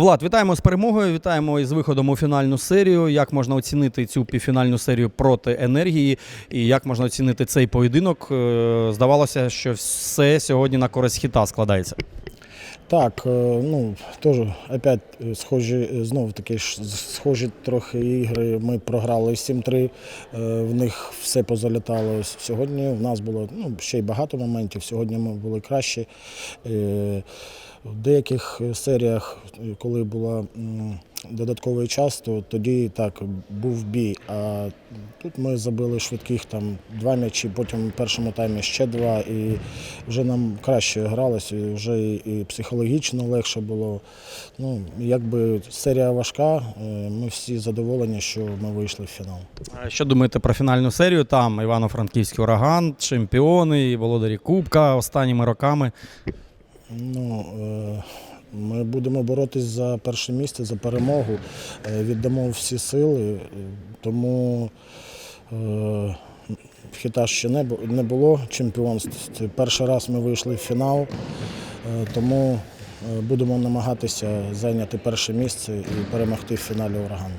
Влад, вітаємо з перемогою. Вітаємо із виходом у фінальну серію. Як можна оцінити цю півфінальну серію проти енергії, і як можна оцінити цей поєдинок? Е, Здавалося, що все сьогодні на користь хіта складається. Так, е, ну теж опять е, схожі, е, знов таки схожі трохи ігри. Ми програли 7-3, е, в них все позалітало. Сьогодні в нас було ну, ще й багато моментів. Сьогодні ми були кращі. В деяких серіях, коли був додатковий час, то тоді так був бій. А тут ми забили швидких там два м'ячі, потім в першому таймі ще два, і вже нам краще гралося, і вже і, психологічно легше було. Ну, якби серія важка, е, ми всі задоволені, що ми вийшли в фінал. Що думаєте про фінальну серію? Там Івано-Франківський ураган, чемпіони, і володарі Кубка останніми роками. Ну, е, ми будемо боротись за перше місце, за перемогу, е, віддамо всі сили, е, тому е, хіта ще не було чемпіонств. Це перший раз ми вийшли в фінал, тому будемо намагатися зайняти перше місце і перемогти в фіналі урагану.